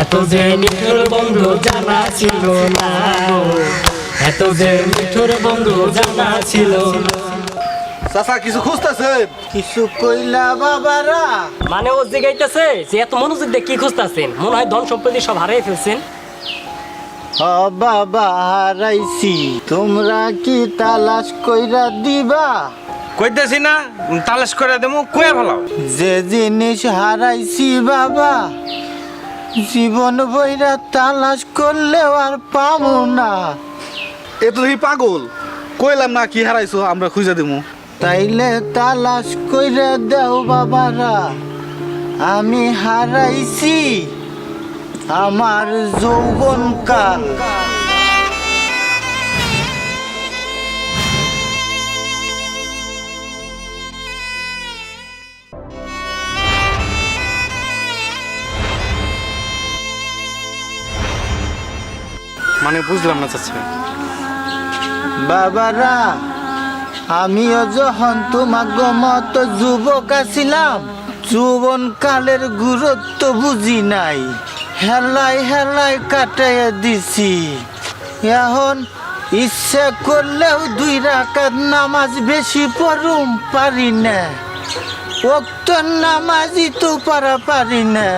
এত যে নিঠুর বন্ধু জানা ছিল না এত যে নিঠুর বন্ধু জানা ছিল না। চাচা কিছু খুঁজতেছেন কিছু কইলা বাবারা। মানে ও জিগাইতেছে যে এত মনোযোগ দিয়ে কি খুঁজতেছেন? মনে হয় ধন সম্পত্তি সব হারিয়ে ফেলছেন। বাবা হারাইছি। তোমরা কি তালাশ কইরা দিবা? কইতেছি না তালাশ করে দেবো কয়ে ভালো যে জিনিস হারাইছি বাবা জীবন বইরা তালাশ করলেও আর পাবো না। এ তো দেখি পাগল। কইলাম না কি হারাইছো আমরা খুঁজে দিমু। তাইলে তালাশ কইরা দেও বাবারা আমি হারাইছি আমার যৌবন মানে বুঝলাম না চাচা। বাবারা, আমিও যখন তোমাকে মতো যুবক আছিলাম, যৌবন কালের গুরুত্ব বুঝি নাই। হেলাই হেলাই কাটাইয়া দিছি। এখন ইচ্ছা করলেও দুই রাকাত নামাজ বেশি পড়ুম পারি না। ওক্ত নামাজি তো পারা পারি না।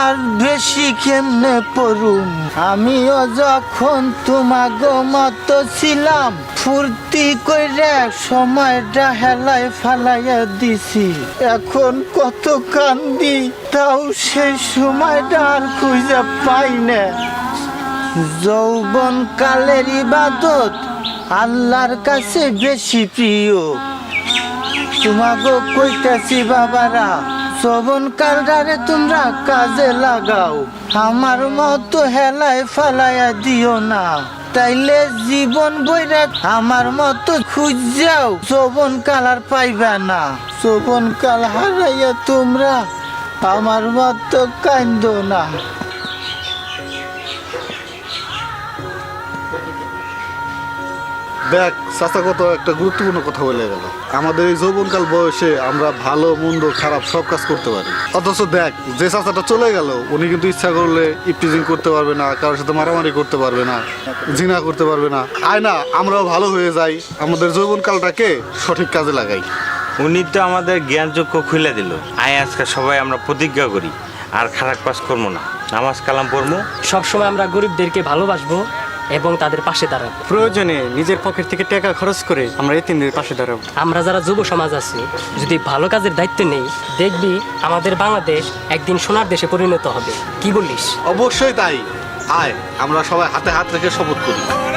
আর বেশি কেমনে পড়ুম? আমিও যখন তোমাগো মতো ছিলাম, ফুর্তি কইরা সময়টা হেলায় ফালাইয়া দিছি। এখন কত কান্দি, তাও সেই সময়টা আর খুঁজে পাই না। যৌবন কালের ইবাদত আল্লাহর কাছে বেশি প্রিয়। তোমাকে কইতাছি বাবারা, শ্রবণ কালটারে তোমরা কাজে লাগাও। আমার মতো হেলায় ফালাইয়া দিও না। তাইলে জীবন বইরা আমার মতো খুঁজাও যৌবন কাল আর পাইবা না। যৌবন কাল হারাইয়া তোমরা আমার মতো কান্দ না। দেখ চাচা কত একটা গুরুত্বপূর্ণ কথা বলে গেল। আমাদের এই যৌবনকাল বয়সে আমরা ভালো মন্দ খারাপ সব কাজ করতে পারি। অথচ দেখ যে চাচাটা চলে গেল উনি কিন্তু ইচ্ছা করলে ইপটিজিং করতে পারবে না কারোর সাথে মারামারি করতে পারবে না জিনা করতে পারবে না। আয় না আমরাও ভালো হয়ে যাই। আমাদের যৌবনকালটাকে সঠিক কাজে লাগাই। উনি তো আমাদের জ্ঞানযোগ্য খুলে দিল। আয় আজকে সবাই আমরা প্রতিজ্ঞা করি। আর খারাপ কাজ করব না। নামাজ কালাম পড়ব। সবসময় আমরা গরিবদেরকে ভালোবাসবো। এবং তাদের পাশে দাঁড়াবো। প্রয়োজনে নিজের পকেট থেকে টাকা খরচ করে আমরা এতিমদের পাশে দাঁড়াবো। আমরা যারা যুব সমাজ আছি যদি ভালো কাজের দায়িত্ব নেই দেখবি আমাদের বাংলাদেশ একদিন সোনার দেশে পরিণত হবে। কি বলিস? অবশ্যই তাই। আয় আমরা সবাই হাতে হাত রেখে শপথ করি।